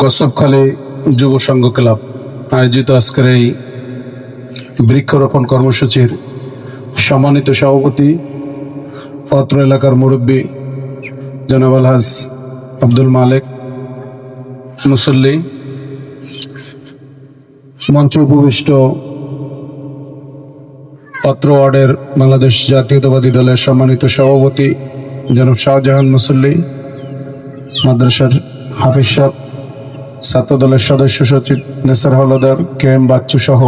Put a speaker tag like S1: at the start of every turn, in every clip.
S1: কচ্ছপখালী যুব সংঘ ক্লাব। আয়োজিত আজকের এই বৃক্ষরোপণ কর্মসূচির সম্মানিত সভাপতি অত্র এলাকার মুরব্বী জনাব আলহাজ আব্দুল মালেক মুসল্লি, মঞ্চ উপবিষ্ট পাত্র ওয়ার্ডের বাংলাদেশ জাতীয়তাবাদী দলের সম্মানিত সভাপতি জনাব শাহজাহান মুসল্লি, মাদ্রাসার হাফিজ সাহেব ছাত্র দলের সদস্য সচিব নেসার হলদার কে এম বাচ্চু সহ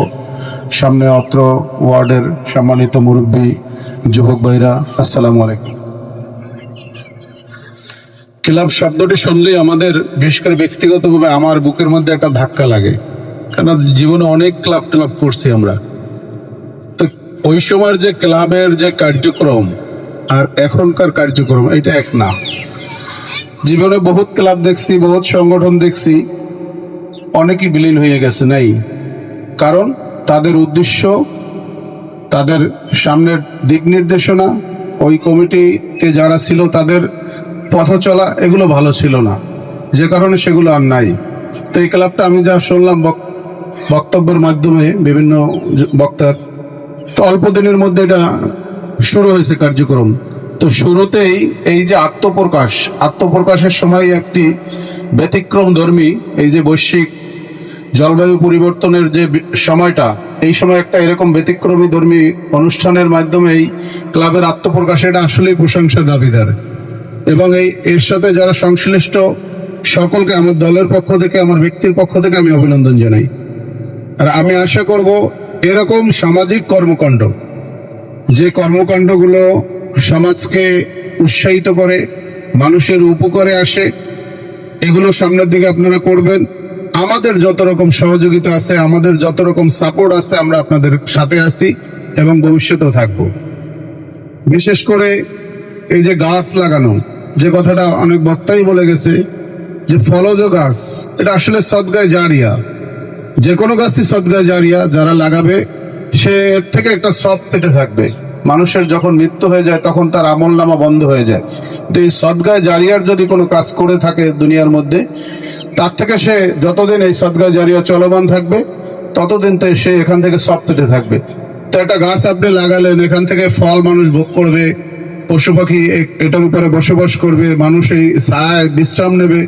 S1: সামনে অত্র ওয়ার্ডের সম্মানিত মুরব্বী যুবক ভাইরা, আসসালামু আলাইকুম। ক্লাব শব্দটি শুনলেই আমাদের বিশেষ করে ব্যক্তিগতভাবে আমার বুকের মধ্যে একটা ধাক্কা লাগে। কেন জীবনে অনেক ক্লাব ক্লাব করছি আমরা। তো ওই সময়ের যে ক্লাবের যে কার্যক্রম আর এখনকার কার্যক্রম, এটা এক না। জীবনে বহুত ক্লাব দেখছি, বহুত সংগঠন দেখছি। অনেকই বিলীন হয়ে গেছে, নাই? কারণ তাদের উদ্দেশ্য, তাদের সামনের দিক নির্দেশনা, ওই কমিটিতে যারা ছিল তাদের পথ চলা, এগুলো ভালো ছিল না। যে কারণে সেগুলো আর নাই। তো এই ক্লাবটা আমি যা শুনলাম বক- বক্তব্যের মাধ্যমে বিভিন্ন বক্তার, তো অল্প দিনের মধ্যে এটা শুরু হয়েছে কার্যক্রম। তো শুরুতেই এই যে আত্মপ্রকাশ, আত্মপ্রকাশের সময় একটি ব্যতিক্রম ধর্মী, এই যে বৈশ্বিক জলবায়ু পরিবর্তনের যে সময়টা, এই সময় একটা এরকম ব্যতিক্রমী ধর্মী অনুষ্ঠানের মাধ্যমে এই ক্লাবের আত্মপ্রকাশ এটা আসলেই প্রশংসার দাবিদার। এবং এই, এর সাথে যারা সংশ্লিষ্ট সকলকে, আমার দলের পক্ষ থেকে, আমার ব্যক্তির পক্ষ থেকে আমি অভিনন্দন জানাই। আর আমি আশা করব এরকম সামাজিক কর্মকাণ্ড, যে কর্মকাণ্ডগুলো সমাজকে উৎসাহিত করে, মানুষের উপকারে আসে, এগুলো সামনের দিকে আপনারা করবেন। আমাদের যত রকম সহযোগিতা আছে, আমাদের যত রকম সাপোর্ট আছে, আমরা আপনাদের সাথে আছি এবং ভবিষ্যতেও থাকব। বিশেষ করে এই যে গাছ লাগানো, যে কথাটা অনেক বক্তাই বলে গেছে যে ফলজ গাছ, এটা আসলে সদগায় জারিয়া। যে কোনো গাছই সদগায় জারিয়া, যারা লাগাবে, সে এর থেকে একটা সব পেতে থাকবে। মানুষের যখন মৃত্যু হয়ে যায়, তখন তার আমল নামা বন্ধ হয়ে যায়। তো এই সদগায় জারিয়ার যদি কোনো কাজ করে থাকে দুনিয়ার মধ্যে তার থেকে সে যতদিন এই সদগায় জারিয়া চলমান থাকবে, ততদিন তো সে এখান থেকে সব পেতে থাকবে। তো একটা গাছ আপনি লাগালেন, এখান থেকে ফল মানুষ ভোগ করবে, পশু পাখি এটার উপরে বসবাস করবে, মানুষ এই ছায়, বিশ্রাম নেবে,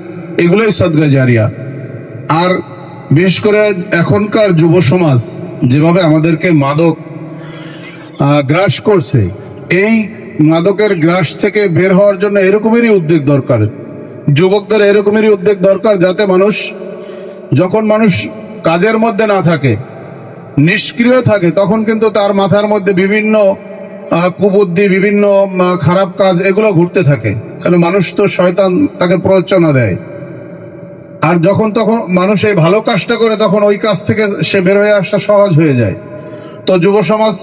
S1: এগুলোই সদগায় জারিয়া। আর বিশেষ করে এখনকার যুব সমাজ যেভাবে আমাদেরকে মাদক গ্রাস করছে, এই মাদকের গ্রাস থেকে বের হওয়ার জন্য এরকমেরই উদ্যোগ দরকার। যুবকদের এরকমেরই উদ্যোগ দরকার যাতে মানুষ, যখন মানুষ কাজের মধ্যে না থাকে, নিষ্ক্রিয় থাকে, তখন কিন্তু তার মাথার মধ্যে বিভিন্ন কুবুদ্ধি, বিভিন্ন খারাপ কাজ এগুলো ঘুরতে থাকে। কারণ মানুষ তো শয়তান তাকে প্ররোচনা দেয়। আর যখন তখন মানুষ এই ভালো কাজটা করে, তখন ওই কাজ থেকে সে বের হয়ে আসা সহজ হয়ে যায়। তো যুব সমাজ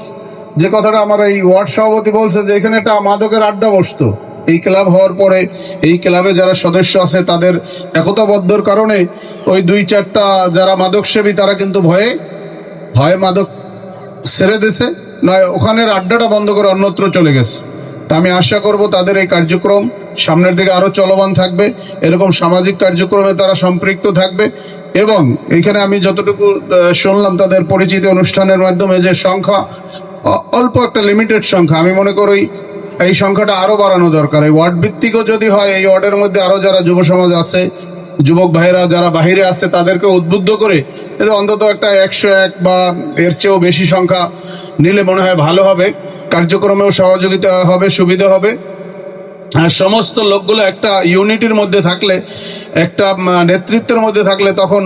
S1: যে কথাটা আমার এই ওয়ার্ড সভাপতি বলছে যে, এখানে একটা মাদকের আড্ডা বসতো। এই ক্লাব হওয়ার পরে এই ক্লাবে যারা সদস্য আছে তাদের একতাবদ্ধর কারণে ওই দুই চারটা যারা মাদক সেবী তারা কিন্তু ভয়ে ভয়ে মাদক ছেড়ে দিছে নয়, ওখানের আড্ডাটা বন্ধ করে অন্যত্র চলে গেছে। তা আমি আশা করব তাদের এই কার্যক্রম সামনের দিকে আরও চলমান থাকবে। এরকম সামাজিক কার্যক্রমে তারা সম্পৃক্ত থাকবে এবং এখানে আমি যতটুকু শুনলাম তাদের পরিচিতি অনুষ্ঠানের মাধ্যমে যে সংখ্যা অল্প একটা লিমিটেড সংখ্যা। আমি মনে করি এই সংখ্যাটা আরও বাড়ানো দরকার। এই ওয়ার্ড ভিত্তিকও যদি হয়, এই ওয়ার্ডের মধ্যে আরও যারা যুব সমাজ আছে, যুবক ভাইয়েরা যারা বাহিরে আছে, তাদেরকে উদ্বুদ্ধ করে এতে অন্তত একটা একশো এক বা এর চেয়েও বেশি সংখ্যা নিলে মনে হয় ভালো হবে। কার্যক্রমেও সহযোগিতা হবে, সুবিধা হবে। আর সমস্ত লোকগুলো একটা ইউনিটির মধ্যে থাকলে, একটা নেতৃত্বের মধ্যে থাকলে তখন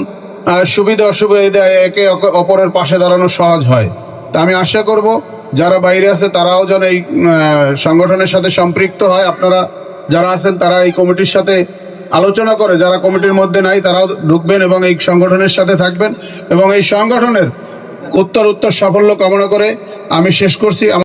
S1: সুবিধা অসুবিধা একে অপরের পাশে দাঁড়ানো সহজ হয়। তা আমি আশা করব যারা বাইরে আছে, তারাও যেন এই সংগঠনের সাথে সম্পৃক্ত হয়। আপনারা যারা আছেন, তারা এই কমিটির সাথে আলোচনা করে, যারা কমিটির মধ্যে নাই, তারাও ঢুকবেন এবং এই সংগঠনের সাথে থাকবেন এবং এই সংগঠনের উত্তর উত্তর সাফল্য কামনা করে আমি শেষ করছি।